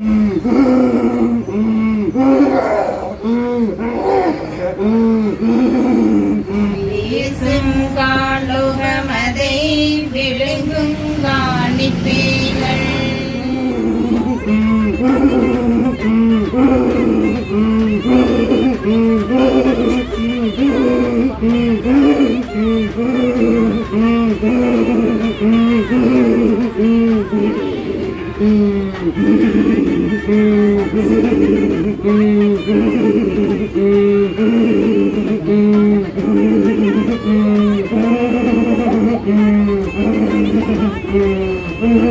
Mm-hmm. சிவ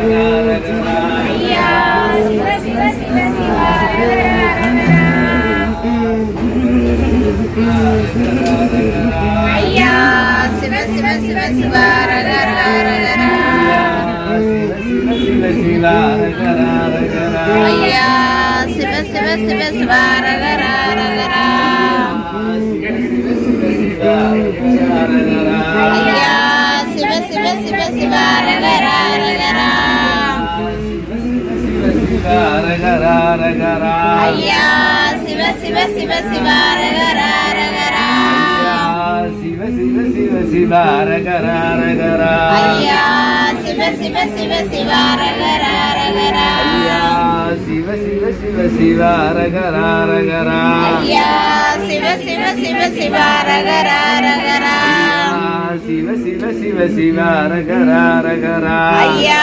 அரகர அரகரா ஐயா சிவ சிவ சிவ சிவ ரகர ரகர ஐயா சிவ சிவ சிவ சிவ ரகர ரகர சிவ சிவ சிவ சிவ அரகர அரகரா ஐயா சிவ சிவ சிவ சிவ ரகர ரகர சிவ சிவ சிவ அரகர அரகரா ஐயா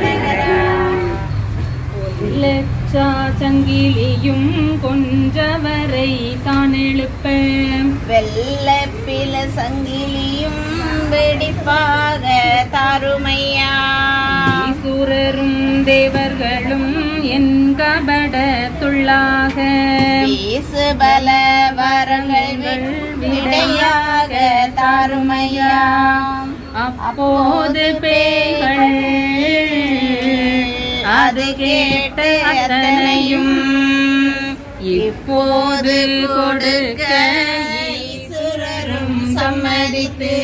சங்கிலியும் கொஞ்சவரை தான் எழுப்ப. வெள்ளப்பில சங்கிலியும் வெடிப்பாக தாருமையா. ஈசுரரும் தேவர்களும் என் கபடத்துள்ளாக பல வரங்கள் விடையாக தாருமையா. அப்போது பேய்கள் அது கேட்ட அத்தனையும் இப்போது கொடுக்க ஈசுரரும் சம்மதித்து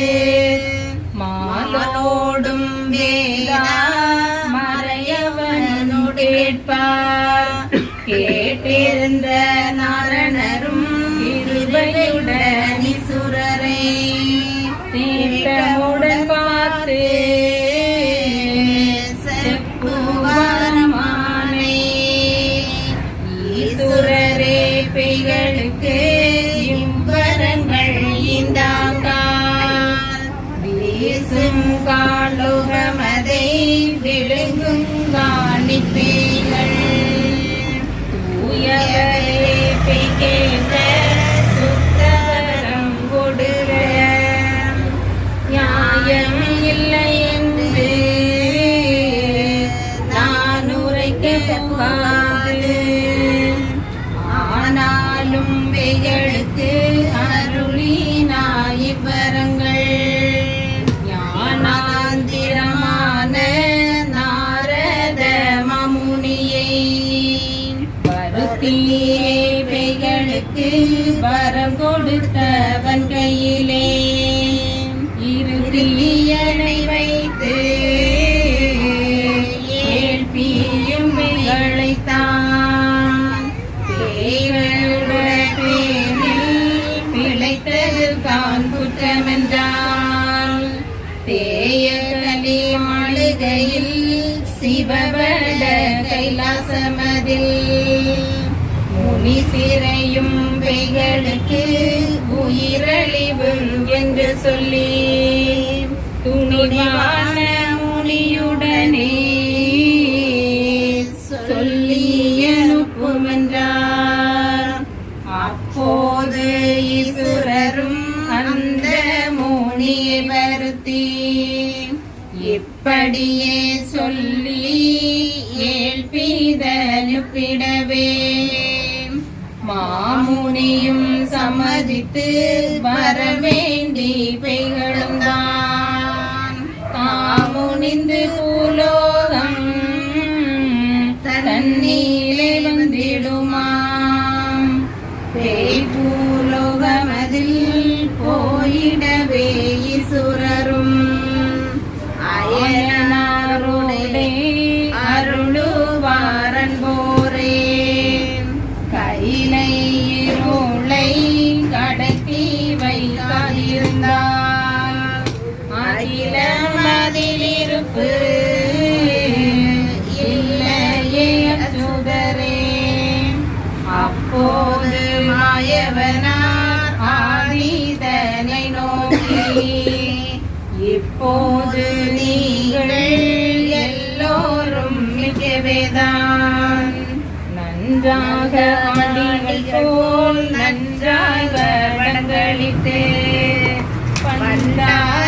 பெய்களுக்கு உயிரழிவும் என்று சொல்லி துணிவான முனியுடனே சொல்லி அனுப்புமென்றார். அப்போது ஈஸ்வரரும் அந்த முனியை வருத்தி இப்படியே சொல்லி ஏழ்பீதனுப்பிடவே மாமுனியும் சம்மதித்து வரவேண்டி பெய்களும் தான். தாமுனிந்து பூலோகம் தண்ணீலே வந்திடுமாம். பே அறிந்தார் அகில மதிலிருப்பு. இல்லையே சுதரே அப்போது மாயவனார் ஆதிதனை நோக்கி இப்போது நீங்கள் எல்லோரும் மிகவேதான். நன்றாக ஆடிகள் போல் நன்றாக வடங்களித்தே Nah.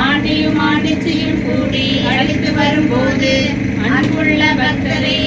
ஆண்டியும் ஆண்டிச்சியும் கூடி அழைத்து வரும்போது அன்புள்ள பக்தரே